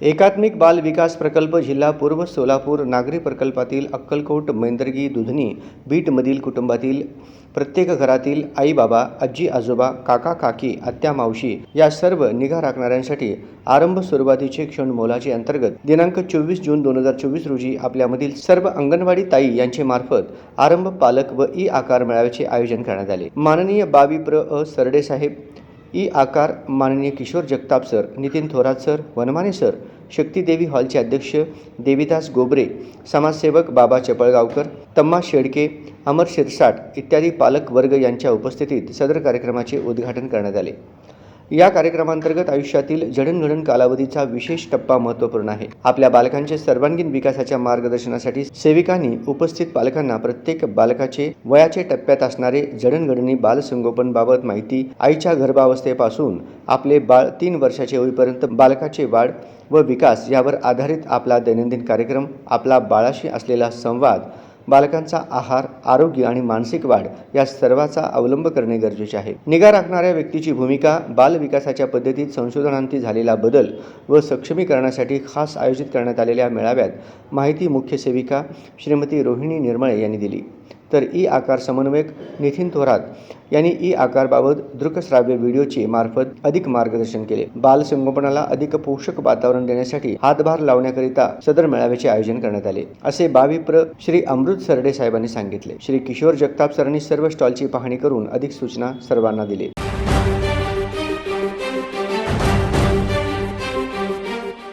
एकात्मिक बाल विकास प्रकल्प जिल्हा पूर्व सोलापूर नागरी प्रकल्पातील अक्कलकोट मैंदर्गी दुधनी बीटमधील कुटुंबातील प्रत्येक घरातील आई बाबा आजी आजोबा काका काकी आत्या मावशी या सर्व निगा राखणाऱ्यांसाठी आरंभ सुरुवातीचे क्षण मोलाचे अंतर्गत दिनांक चोवीस जून दोन हजार चोवीस रोजी आपल्यामधील सर्व अंगणवाडी ताई यांचे मार्फत आरंभ पालक व ई आकार मेळाव्याचे आयोजन करण्यात आले. माननीय बावी प्र अ सरडे साहेब ई आकार माननीय Kishor Jagtap sir Nitin Thorat sir Wanmane sir Shaktidevi हॉलचे अध्यक्ष देवीदास गोबरे समाजसेवक बाबा चपळगावकर तम्मा शेडके अमर शिरसाट इत्यादी पालक वर्ग यांच्या उपस्थितीत सदर कार्यक्रमाचे उद्घाटन करण्यात आले. या कार्यक्रमांतर्गत आयुष्यातील जडणघडण कालावधीचा विशेष टप्पा महत्त्वपूर्ण आहे. आपल्या बालकांच्या सर्वांगीण विकासाच्या मार्गदर्शनासाठी सेविकांनी उपस्थित पालकांना प्रत्येक बालकाचे वयाचे टप्प्यात असणारे जडणघडणी बालसंगोपनबाबत माहिती आईच्या गर्भावस्थेपासून आपले बाळ तीन वर्षाचे होईपर्यंत बालकाचे वाढ व विकास यावर आधारित आपला दैनंदिन कार्यक्रम आपला बाळाशी असलेला संवाद बालकांचा आहार आरोग्य आणि मानसिक वाढ या सर्वाचा अवलंब करणे गरजेचे आहे. निगा राखणाऱ्या व्यक्तीची भूमिका बाल विकासाच्या पद्धतीत संशोधनांती झालेला बदल व सक्षमीकरणासाठी खास आयोजित करण्यात आलेल्या मेळाव्यात माहिती मुख्य सेविका श्रीमती रोहिणी निर्मळे यांनी दिली. तर ई आकार समन्वयक नितीन थोरात यांनी ई आकारबाबत दृकश्राव्य व्हिडिओचे मार्फत अधिक मार्गदर्शन केले. बाल संगोपनाला अधिक पोषक वातावरण देण्यासाठी हातभार लावण्याकरिता सदर मेळाव्याचे आयोजन करण्यात आले. असे बावी प्र. श्री अमृत सरडे साहेबांनी सांगितले. श्री किशोर जगताप सरांनी सर्व स्टॉलची पाहणी करून अधिक सूचना सर्वांना दिली.